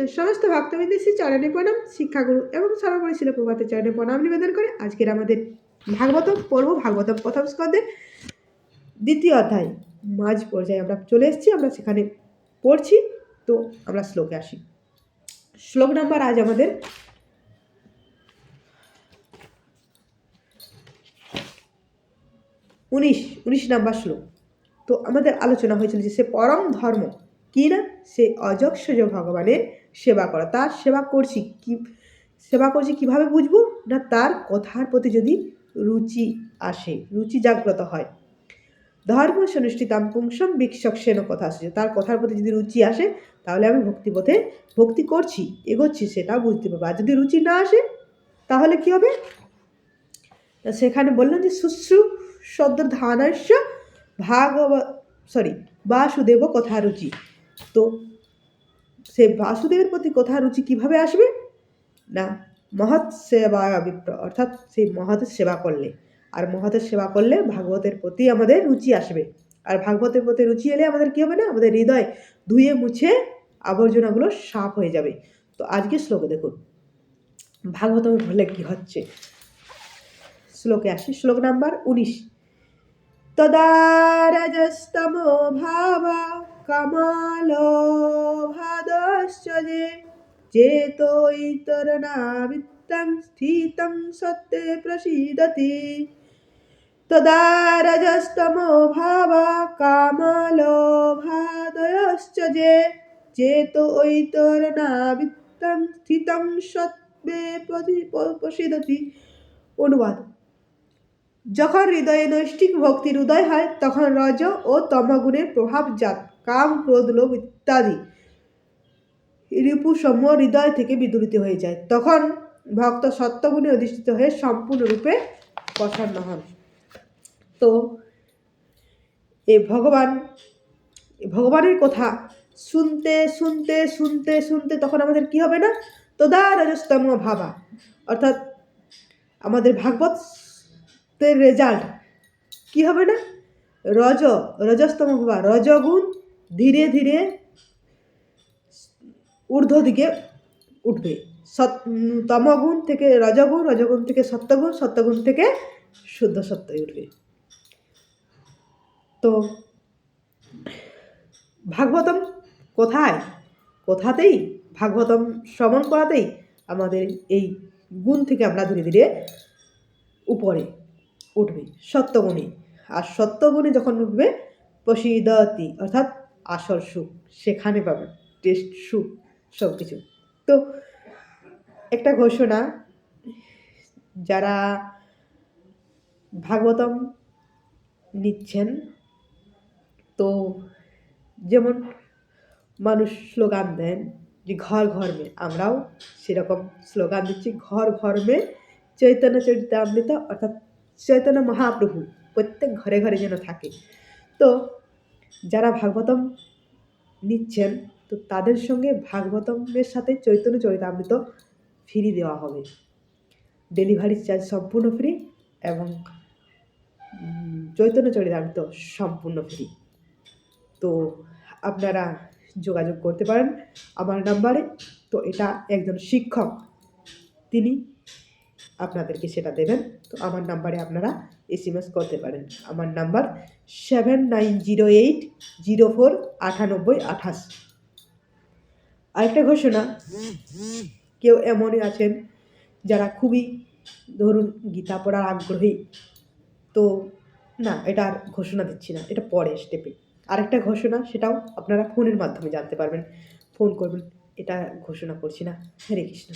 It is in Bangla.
কৃষ্ণের সমস্ত ভক্তবৃন্দ শ্রী চরণে প্রণাম, শিক্ষাগুরু এবং সর্বোপরি ছিল প্রভাতের চরণে প্রণাম নিবেদন করে আজকের আমাদের ভাগবত পর্ব ভাগবত প্রথম স্কন্ধের দ্বিতীয় অধ্যায়, মাঝ পর্যায়ে আমরা চলে এসেছি, আমরা সেখানে পড়ছি। তো আমরা শ্লোকে আসি। শ্লোক নাম্বার আজ আমাদের উনিশ উনিশ নাম্বার শ্লোক। তো আমাদের আলোচনা হয়েছিল যে সে পরম ধর্ম, কি না? সে অযক্ষজ ভগবানের সেবা করা। তার সেবা করছি কি, সেবা করছি কীভাবে বুঝব? না, তার কথার প্রতি যদি রুচি আসে, রুচি জাগ্রত হয়। ধর্ম সনুষ্ঠিতাম পুংসম বিক্ষসেন কথা আসছে। তার কথার প্রতি যদি রুচি আসে, তাহলে আমি ভক্তিপথে ভক্তি করছি, এগোচ্ছি সেটা বুঝতে পারব। আর যদি রুচি না আসে, তাহলে কি হবে? সেখানে বললেন যে শুশ্রু শব্দ ধানস্য ভাগব সরি বাসুদেব কথা রুচি। তো সে বাসুদেবের প্রতি কথা রুচি কীভাবে আসবে? না, মহৎ সেবা অর্থাৎ সেই মহতের সেবা করলে। আর মহতের সেবা করলে ভাগবতের প্রতি আমাদের রুচি আসবে। আর ভাগবতের প্রতি রুচি এলে আমাদের কী হবে না? আমাদের হৃদয় ধুয়ে মুছে আবর্জনাগুলো সাফ হয়ে যাবে। তো আজকে শ্লোকে দেখুন। ভাগবতম বলে কি হচ্ছে? শ্লোকে আসি। শ্লোক নাম্বার উনিশ। তদা রজস্তমো ভাবা কমালো ভাদশ্চ যে চেতৈতরণাবৃত্তং স্থিতং সত্যে প্রসীদতি তদা রজস্তমো ভাবা কামলো ভাদয়শ্চ যে চেতৈতরণাবৃত্তং স্থিতং সত্যে প্রসীদতি অনুবাদ। যখন হৃদয়ে নৈষ্ঠিক ভক্তির উদয় হয়, তখন রজ ও তমগুণের প্রভাব জাত, কাম, ক্রোধ, লোভ ইত্যাদি। রিপুসমূহ হৃদয় থেকে বিদূরিত হয়ে যায়। তখন ভক্ত সত্যগুণে অধিষ্ঠিত হয়ে সম্পূর্ণরূপে প্রসন্ন হন। তো, এ ভগবান ভগবানের কথা শুনতে শুনতে শুনতে শুনতে তখন আমাদের কি হবে না? তদা রজস্তম ভাবা। অর্থাৎ আমাদের ভাগবতের রেজাল্ট কি হবে না? রজ, রজস্তম ভাবা। রজগুণ ধীরে ধীরে ঊর্ধ্ব দিকে উঠবে। সৎ তমগুণ থেকে রজগুণ রজগুণ থেকে সত্যগুণ সত্যগুণ থেকে শুদ্ধ সত্যই উঠবে। তো, ভাগবতম কোথায়? কোথাতেই, ভাগবতম শ্রবণ করাতেই আমাদের এই গুণ থেকে আমরা ধীরে ধীরে উপরে উঠবে সত্যগুণে আর সত্যগুণে যখন উঠবে, প্রসিদতি, অর্থাৎ আসল সুখ, সেখানে পাবে, টেস্ট সুখ। সব কিছু। তো একটা ঘোষণা, যারা ভাগবতম নিচ্ছেন, তো যেমন মানুষ স্লোগান দেন যে ঘর ঘর মে, আমরাও সেরকম স্লোগান দিচ্ছি, ঘর ঘর মে চৈতন্য চরিতামৃত, অর্থাৎ চৈতন্য মহাপ্রভু প্রত্যেক ঘরে ঘরে যেন থাকে। তো যারা ভাগবতম নিচ্ছেন তো তাদের সঙ্গে ভাগবতমের সাথে চৈতন্য চরিতামৃত ফ্রি দেওয়া হবে। ডেলিভারি চার্জ সম্পূর্ণ ফ্রি এবং চৈতন্য চরিতামৃত সম্পূর্ণ ফ্রি তো আপনারা যোগাযোগ করতে পারেন আমার নাম্বারে তো এটা একজন শিক্ষক, তিনি আপনাদেরকে সেটা দেবেন। তো আমার নাম্বারে আপনারা এস এম এস করতে পারেন। আমার number seven nine zero eight zero four আটানব্বই আঠাশ। আরেকটা ঘোষণা, কেউ এমনই আছেন যারা খুবই ধরুন গীতা পড়ার আগ্রহী। তো না, এটা আর ঘোষণা দিচ্ছি না, এটা পরে স্টেপে আরেকটা ঘোষণা, সেটাও আপনারা ফোনের মাধ্যমে জানতে পারবেন। ফোন করবেন, এটা ঘোষণা করছি না। হরে কৃষ্ণ।